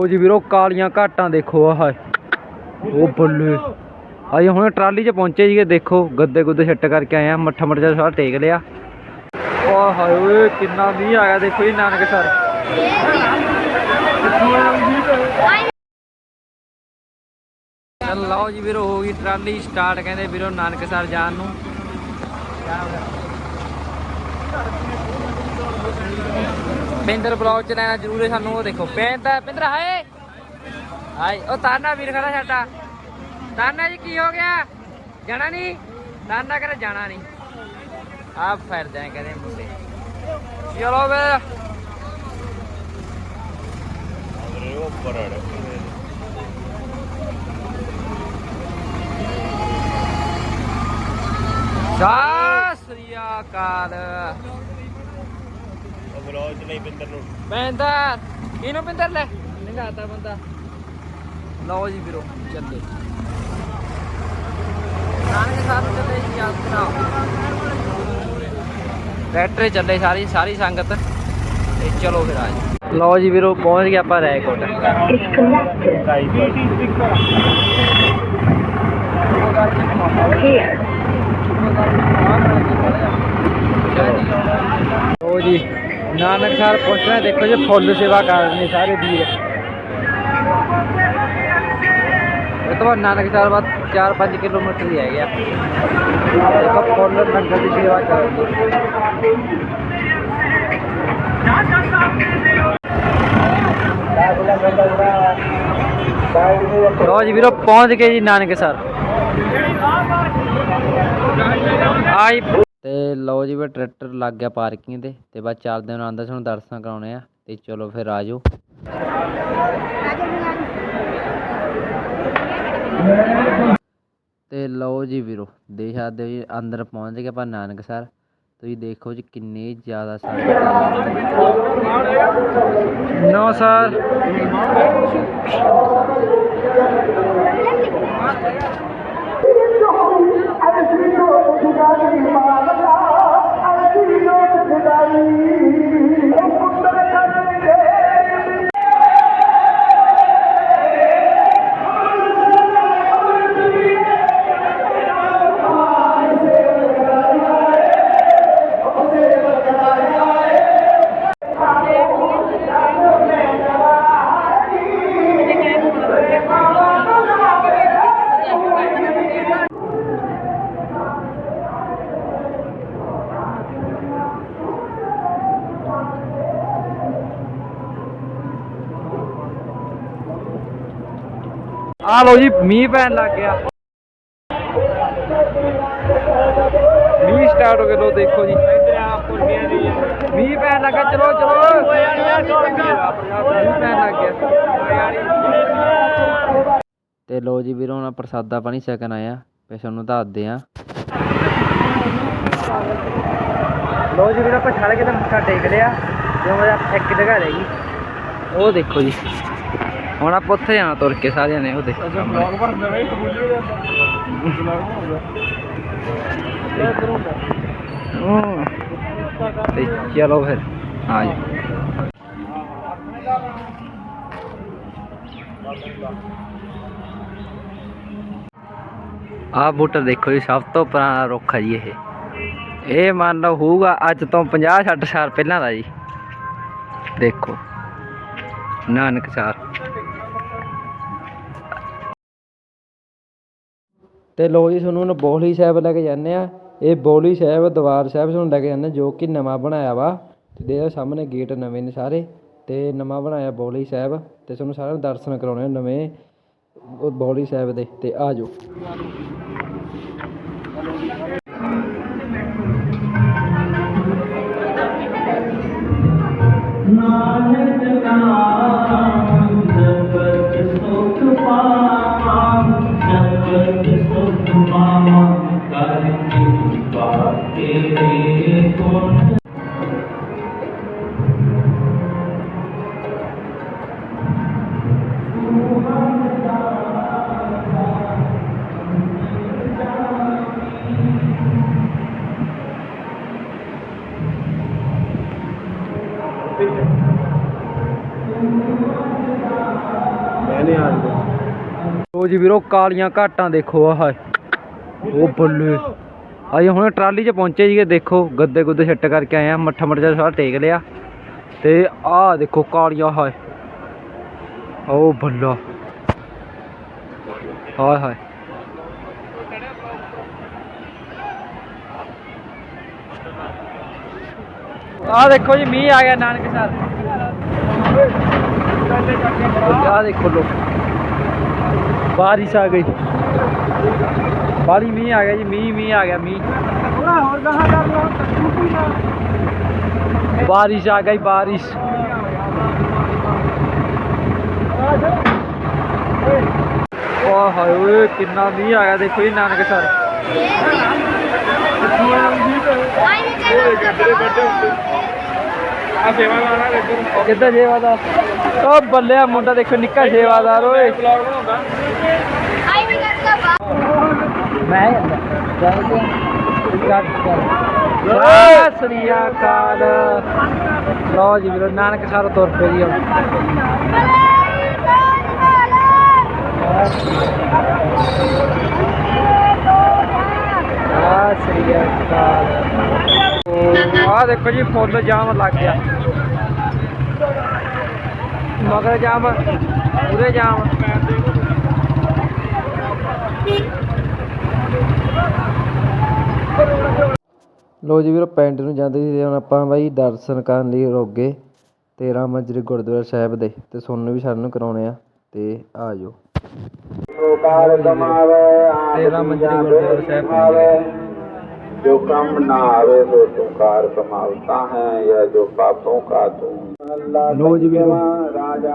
ਉਹ ਜੀ ਵੀਰੋ ਕਾਲੀਆਂ ਘਾਟਾਂ ਦੇਖੋ, ਆਹ ਉਹ ਬੱਲੇ। ਆਏ ਹੁਣ ਟਰਾਲੀ 'ਚ ਪਹੁੰਚੇ ਜੀਗੇ ਦੇਖੋ, ਗੱਦੇ ਗੁੱਦੇ ਛੱਟ ਕਰਕੇ ਆਏ ਆ, ਮੱਠਾ ਮੱਠਾ ਜਿਹਾ ਸਾਰਾ ਟੇਕ ਲਿਆ। ਓ ਹਾਏ ਓਏ, ਕਿੰਨਾ ਮੀਂਹ ਆ ਗਿਆ, ਦੇਖੋ ਜੀ ਨਾਨਕ ਸਰ। ਲਓ ਜੀ ਵੀਰੋ, ਹੋ ਗਈ ਟਰਾਲੀ ਸਟਾਰਟ, ਕਹਿੰਦੇ ਵੀਰੋ ਨਾਨਕ ਸਰ ਜਾਣ ਨੂੰ। ਪਿੰਦਰ ਬਲੌਗ ਚ ਲੈਣਾ ਜ਼ਰੂਰ ਹੈ ਸਾਨੂੰ ਉਹ ਦੇਖੋ। ਪੈਂਦਾ ਪਿੰਦਰ ਹਾਏ! ਹਾਏ ਉਹ ਤਾਨਾ ਵੀਰ ਖੜਾ ਸਾਡਾ। ਤਾਨਾ ਜੀ ਕੀ ਹੋ ਗਿਆ? ਜਾਣਾ ਨਹੀਂ ਤਾਨਾ ਕਰੇ ਜਾਣਾ ਨਹੀਂ ਆ ਫਿਰਦੇ ਆ ਕਦੇ ਮੁੰਡੇ। ਚਲੋ ਵੇ ਸਤਿ ਸ੍ਰੀ ਅਕਾਲ। ਬਲੌਜ ਨਹੀਂ ਪਿੰਦਰ ਨੂੰ। ਪਿੰਦਰ ਕਿਹਨੂੰ ਪਿੰਦਰ ਲੈ? ਨਿਗਾਤਾ ਬੰਦਾ। ਲਓ ਜੀ ਵੀਰੋ, ਚੱਲੇ। ਨਾਨਕ ਸਾਹਿਬ ਚੱਲੇ ਜੀ ਯਾਤਰਾ ਟਰੈਕਟਰ ਚੱਲੇ ਸਾਰੀ ਸਾਰੀ ਸੰਗਤ। ਤੇ ਚਲੋ ਫਿਰ ਆਜ ਲਓ ਜੀ ਵੀਰੋ, ਪਹੁੰਚ ਗਏ ਆਪਾਂ ਰੈਕੋਟ ਲਓ ਜੀ। ਨਾਨਕ ਸਾਹਿਬ ਪਹੁੰਚਣਾ ਦੇਖੋ ਜੀ ਫੁੱਲ ਸੇਵਾ ਕਰ ਰਹੇ ਨੇ ਸਾਰੇ ਵੀਰ ਇਹ ਤੋਂ ਬਾਅਦ ਨਾਨਕ ਸਾਹਿਬ ਬਾਅਦ 4-5 ਕਿਲੋਮੀਟਰ ਹੀ ਹੈ ਗਿਆ ਦੇਖੋ ਫੁੱਲ ਲੰਗਰ ਦੀ ਸੇਵਾ ਕਰਨਗੇ ਲਓ ਜੀ ਵੀਰੋ ਪਹੁੰਚ ਗਏ ਜੀ ਨਾਨਕ ਸਰ ਆਈ ਤੇ ਲਓ ਜੀ, ਵੀ ਟਰੈਕਟਰ ਲੱਗ ਗਿਆ ਪਾਰਕਿੰਗ ਤੇ ਤੇ ਬਸ ਚੱਲਦੇ ਹਾਂ ਆਂਦਾ ਸਾਨੂੰ ਦਰਸ਼ਨ ਕਰਾਉਣੇ ਆ, ਤੇ ਚਲੋ ਫਿਰ ਆਜੋ ਤੇ ਲਓ ਜੀ ਵੀਰੋ, ਦੇਖ ਸਕਦੇ ਹੋ ਜੀ, ਅੰਦਰ ਪਹੁੰਚ ਗਏ ਆਪਾਂ ਨਾਨਕ ਸਰ, ਤੁਸੀਂ ਦੇਖੋ ਜੀ ਕਿੰਨੇ ਜ਼ਿਆਦਾ ਸੰਗਤ ਨੋ ਸਰ খুদাই ਆ ਲਓ ਜੀ ਮੀਂਹ ਪੈਣ ਲੱਗ ਗਿਆ। ਮੀਂਹ ਸਟਾਰਟ ਹੋ ਗਿਆ ਲੋ ਦੇਖੋ ਜੀ। ਮੀਂਹ ਪੈਣ ਲੱਗਾ ਚਲੋ ਚਲੋ। ਮੀਂਹ ਪੈਣ ਲੱਗ ਗਿਆ। ਤੇ ਲੋ ਜੀ ਵੀਰੋ ਹੁਣ ਪ੍ਰਸਾਦਾ ਪਾਣੀ ਛਕਣ ਆਇਆ ਫੇ ਤੁਹਾਨੂੰ ਦੱਸਦੇ ਆ ਲੋ ਜੀ ਵੀਰੋ ਆਪਾਂ ਛੜ ਕੇ ਤਾਂ ਮੱਥਾ ਟੇਕ ਲਿਆ ਜੋ ਮੇਰਾ ਇੱਕ ਜਗ੍ਹਾ ਰਹਿ ਗਈ। ਉਹ ਦੇਖੋ ਜੀ। ਹੁਣ ਆਪਾਂ ਉੱਥੇ ਜਾਣਾ ਤੁਰ ਕੇ ਸਾਰਿਆਂ ਨੇ ਉਹ ਦੇਖੋ ਸਾਹਮਣੇ। ਹੂੰ। ਤੇ ਚਲੋ ਫਿਰ ਆ ਜਾ। ਆਹ ਬੂਟਾ ਦੇਖੋ ਜੀ ਸਭ ਤੋਂ ਪੁਰਾਣਾ ਰੁੱਖ ਹੈ ਜੀ ਇਹ। ਇਹ ਮੰਨ ਲਓ ਹੋਊਗਾ ਅੱਜ ਤੋਂ 50 60 ਸਾਲ ਪਹਿਲਾਂ ਦਾ ਜੀ। ਦੇਖੋ ਨਾਨਕਸਰ ਅਤੇ ਲੋ ਜੀ, ਤੁਹਾਨੂੰ ਹੁਣ ਬੋਲੀ ਸਾਹਿਬ ਲੈ ਕੇ ਜਾਂਦੇ ਹਾਂ। ਇਹ ਬੋਲੀ ਸਾਹਿਬ, ਦਰਬਾਰ ਸਾਹਿਬ ਤੁਹਾਨੂੰ ਲੈ ਕੇ ਜਾਂਦੇ ਜੋ ਕਿ ਨਵਾਂ ਬਣਾਇਆ ਵਾ। ਤੇ ਦੇ ਸਾਹਮਣੇ ਗੇਟ ਨਵੇਂ ਨੇ ਸਾਰੇ ਅਤੇ ਨਵਾਂ ਬਣਾਇਆ ਬੋਲੀ ਸਾਹਿਬ। ਅਤੇ ਤੁਹਾਨੂੰ ਸਾਰਿਆਂ ਨੂੰ ਦਰਸ਼ਨ ਕਰਾਉਣੇ ਨਵੇਂ, ਉਹ ਸਾਹਿਬ ਦੇ ਅਤੇ ਆ ਜਾਓ। ਮੈਨੇ ਜੀ ਵੀਰੋ ਕਾਲੀਆਂ ਘਾਟਾਂ ਦੇਖੋ ਆਹ ਉਹ ਬੱਲੇ ਆਏ ਹੁਣ ਟਰਾਲੀ 'ਚ ਪਹੁੰਚੇ ਜੀਗੇ ਦੇਖੋ, ਗੱਦੇ ਗੁੱਦੇ ਛੱਟ ਕਰਕੇ ਆਏ ਆ, ਮੱਠਾ ਮੱਠਾ ਸਾਰਾ ਟੇਕ ਲਿਆ। ਤੇ ਆਹ ਦੇਖੋ, ਕਾਲੀਆਂ, ਹਾਏ। ਉਹ ਬੱਲਾ। ਹਾਏ ਹਾਏ। ਆਹ ਦੇਖੋ ਜੀ, ਮੀਂਹ ਆ ਗਿਆ ਨਾਨਕ ਸਰ ਆਹ ਦੇਖੋ ਲੋ। ਬਾਰਿਸ਼ ਆ ਗਈ ਬਾਲੀ ਮੀਂਹ ਆ ਗਿਆ ਜੀ ਮੀਂਹ ਮੀਂਹ ਆ ਗਿਆ ਮੀਂਹ ਹੋਰ ਕਹਾਂ ਕਰ ਲੋ ਬਾਰਿਸ਼ ਆ ਗਈ ਬਾਰਿਸ਼ ਓਹ ਹਾਏ ਓਏ ਕਿੰਨਾ ਮੀਂਹ ਕਿੱਦਾਂ ਸੇਵਾਦਾਰ ਓ ਬੱਲਿਆ ਮੁੰਡਾ ਦੇਖੋ ਨਿੱਕਾ ਸੇਵਾਦਾਰ ਓਏ ਵਲੌਗ ਬਣਾਉਂਦਾ ਮੈਂ ਸਤਿ ਸ੍ਰੀ ਅਕਾਲ ਲਓ ਜੀ ਵੀਰੋ ਨਾਨਕ ਸਰ ਤੁਰ ਪਏ ਜੀ ਹੁਣ ਸਤਿ ਸ੍ਰੀ ਅਕਾਲ ਆਹ ਦੇਖੋ ਜੀ ਫੁੱਲ ਜਾਮ ਲੱਗ ਗਿਆ। ਮਗਰ ਜਾਮ ਪੂਰੇ ਜਾਮ। ਲੋ ਜੀ ਵੀਰੋ ਪਿੰਡ ਨੂੰ ਜਾਂਦੇ ਸੀ ਤੇ ਹੁਣ ਆਪਾਂ ਬਾਈ ਦਰਸ਼ਨ ਕਰਨ ਲਈ ਗਏ 13 ਮੰਜਰੀ ਗੁਰਦੁਆਰਾ ਸਾਹਿਬ ਦੇ ਤੇ ਤੁਹਾਨੂੰ ਵੀ ਸਾਨੂੰ ਕਰਾਉਣੇ ਆ ਤੇ ਆ ਜਾਓ। 13 ਮੰਜਰੀ ਗੁਰਦੁਆਰਾ ਸਾਹਿਬ जो कम ना आवे सो तू कार कमावता है या जो पापों का तू ਲੋ ਜੀ ਵੀਰੋ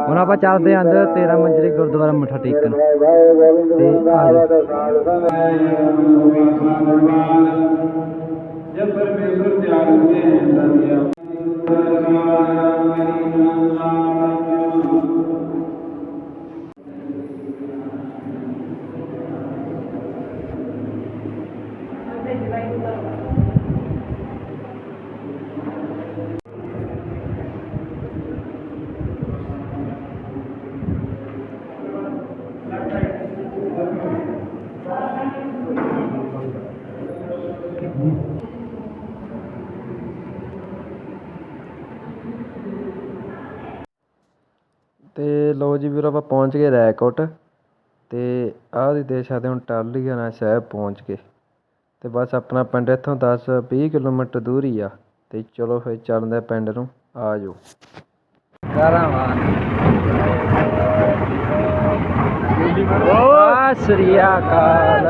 ਹੁਣ ਆਪਾਂ ਚੱਲਦੇ ਆਂ ਅੰਦਰ 13 ਮੰਜਰੀ ਗੁਰਦੁਆਰਾ ਮੱਥਾ ਟੇਕਣ ਤੇ ਆ ਜਾਓ जब परमेश्वर त्याग हुए ਤੇ ਲੋ ਜੀ ਵੀਰੋ, ਆਪਾਂ ਪਹੁੰਚ ਗਏ ਰੈਕੋਟ ਤੇ ਆਹ ਦੀ ਦੇਖ ਸਕਦੇ ਹੁਣ ਟਾਲੀਆਣਾ ਸਾਹਿਬ ਪਹੁੰਚ ਗਏ। ਤੇ ਬਸ ਆਪਣਾ ਪਿੰਡ ਇੱਥੋਂ 10 20 ਕਿਲੋਮੀਟਰ ਦੂਰ ਹੀ ਆ ਤੇ ਚਲੋ ਫਿਰ ਚੱਲਦੇ ਪਿੰਡ ਨੂੰ ਆ ਜਾਓ। ਸਤਿ ਸ੍ਰੀ ਅਕਾਲ।